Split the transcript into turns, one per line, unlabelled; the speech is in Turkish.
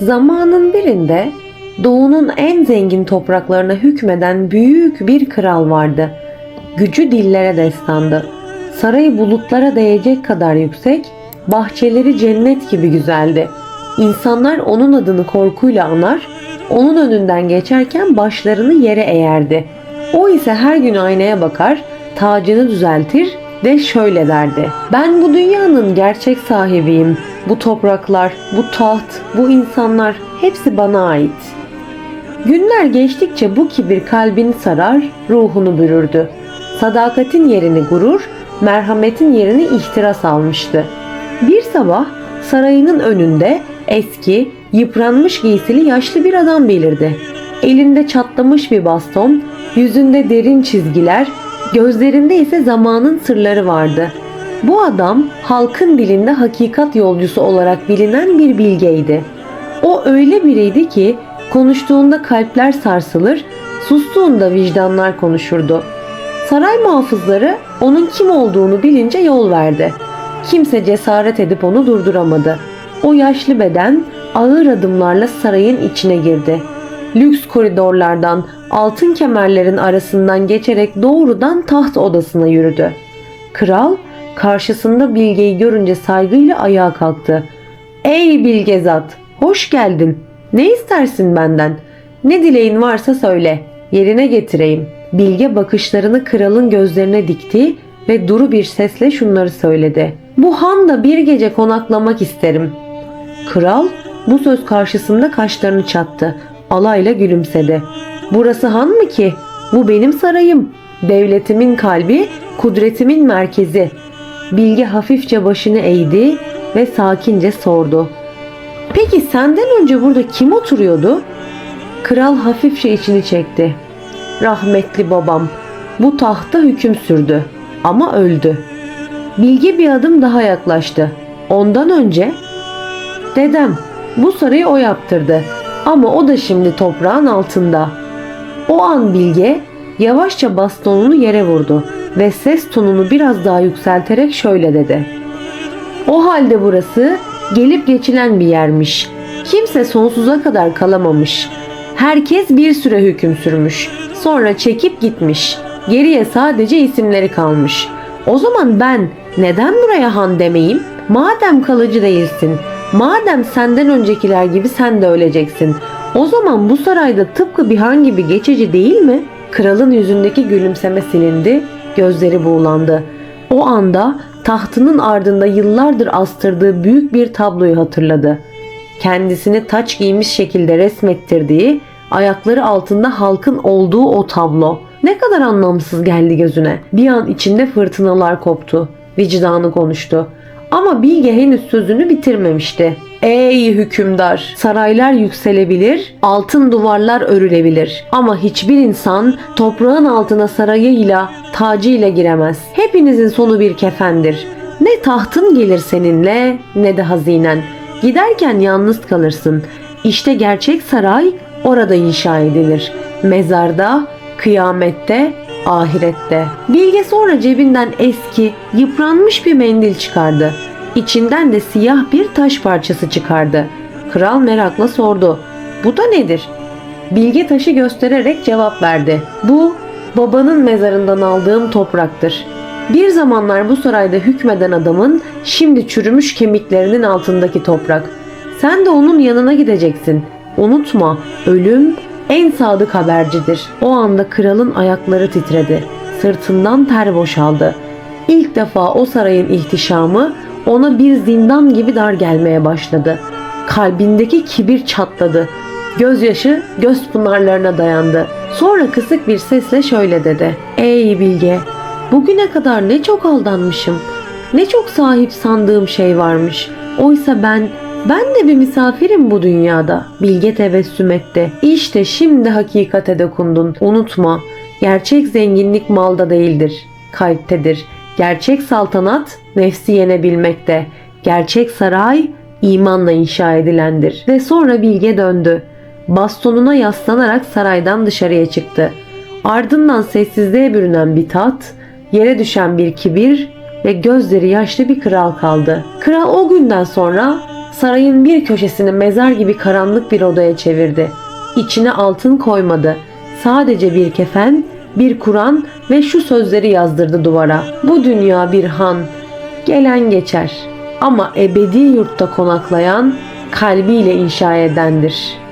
Zamanın birinde doğunun en zengin topraklarına hükmeden büyük bir kral vardı. Gücü dillere destandı. Sarayı bulutlara değecek kadar yüksek, bahçeleri cennet gibi güzeldi. İnsanlar onun adını korkuyla anar, onun önünden geçerken başlarını yere eğerdi. O ise her gün aynaya bakar, tacını düzeltir ve şöyle derdi. Ben bu dünyanın gerçek sahibiyim. Bu topraklar, bu taht, bu insanlar hepsi bana ait. Günler geçtikçe bu kibir kalbini sarar, ruhunu bürürdü. Sadakatin yerini gurur, merhametin yerini ihtiras almıştı. Bir sabah sarayının önünde eski, yıpranmış giysili yaşlı bir adam belirdi. Elinde çatlamış bir baston, yüzünde derin çizgiler, gözlerinde ise zamanın sırları vardı. Bu adam halkın dilinde hakikat yolcusu olarak bilinen bir bilgeydi. O öyle biriydi ki konuştuğunda kalpler sarsılır, sustuğunda vicdanlar konuşurdu. Saray muhafızları onun kim olduğunu bilince yol verdi. Kimse cesaret edip onu durduramadı. O yaşlı beden ağır adımlarla sarayın içine girdi. Lüks koridorlardan, altın kemerlerin arasından geçerek doğrudan taht odasına yürüdü. Kral karşısında Bilge'yi görünce saygıyla ayağa kalktı. Ey Bilgezat, hoş geldin. Ne istersin benden? Ne dileğin varsa söyle, yerine getireyim. Bilge bakışlarını kralın gözlerine dikti ve duru bir sesle şunları söyledi. Bu handa bir gece konaklamak isterim. Kral bu söz karşısında kaşlarını çattı. Alayla gülümsedi. Burası han mı ki? Bu benim sarayım. Devletimin kalbi, kudretimin merkezi. Bilge hafifçe başını eğdi ve sakince sordu. Peki senden önce burada kim oturuyordu? Kral hafifçe içini çekti. Rahmetli babam bu tahta hüküm sürdü ama öldü. Bilge bir adım daha yaklaştı. Ondan önce dedem bu sarayı o yaptırdı ama o da şimdi toprağın altında. O an Bilge yavaşça bastonunu yere vurdu ve ses tonunu biraz daha yükselterek şöyle dedi. O halde burası gelip geçilen bir yermiş. Kimse sonsuza kadar kalamamış. Herkes bir süre hüküm sürmüş. Sonra çekip gitmiş. Geriye sadece isimleri kalmış. O zaman ben neden buraya han demeyim? Madem kalıcı değilsin, madem senden öncekiler gibi sen de öleceksin. O zaman bu sarayda tıpkı bir han gibi geçici değil mi? Kralın yüzündeki gülümseme silindi, gözleri buğulandı. O anda tahtının ardında yıllardır astırdığı büyük bir tabloyu hatırladı. Kendisini taç giymiş şekilde resmettirdiği, ayakları altında halkın olduğu o tablo. Ne kadar anlamsız geldi gözüne. Bir an içinde fırtınalar koptu. Vicdanı konuştu. Ama Bilge henüz sözünü bitirmemişti. Ey hükümdar! Saraylar yükselebilir, altın duvarlar örülebilir. Ama hiçbir insan toprağın altına sarayıyla, tacıyla giremez. Hepinizin sonu bir kefendir. Ne tahtın gelir seninle ne de hazinen. Giderken yalnız kalırsın. İşte gerçek saray orada inşa edilir. Mezarda, kıyamette, ahirette. Bilge sonra cebinden eski, yıpranmış bir mendil çıkardı. İçinden de siyah bir taş parçası çıkardı. Kral merakla sordu. Bu da nedir? Bilge taşı göstererek cevap verdi. Bu babanın mezarından aldığım topraktır. Bir zamanlar bu sarayda hükmeden adamın şimdi çürümüş kemiklerinin altındaki toprak. Sen de onun yanına gideceksin. Unutma, ölüm en sadık habercidir. O anda kralın ayakları titredi. Sırtından ter boşaldı. İlk defa o sarayın ihtişamı ona bir zindan gibi dar gelmeye başladı. Kalbindeki kibir çatladı. Gözyaşı göz pınarlarına dayandı. Sonra kısık bir sesle şöyle dedi. Ey Bilge, bugüne kadar ne çok aldanmışım. Ne çok sahip sandığım şey varmış. Oysa ben ben de bir misafirim bu dünyada. Bilge tebessüm etti. İşte şimdi hakikate dokundun. Unutma. Gerçek zenginlik malda değildir. Kalptedir. Gerçek saltanat nefsi yenebilmekte. Gerçek saray imanla inşa edilendir. Ve sonra Bilge döndü. Bastonuna yaslanarak saraydan dışarıya çıktı. Ardından sessizliğe bürünen bir tat, yere düşen bir kibir ve gözleri yaşlı bir kral kaldı. Kral o günden sonra sarayın bir köşesini mezar gibi karanlık bir odaya çevirdi. İçine altın koymadı. Sadece bir kefen, bir Kur'an ve şu sözleri yazdırdı duvara. Bu dünya bir han, gelen geçer ama ebedi yurtta konaklayan kalbiyle inşa edendir.''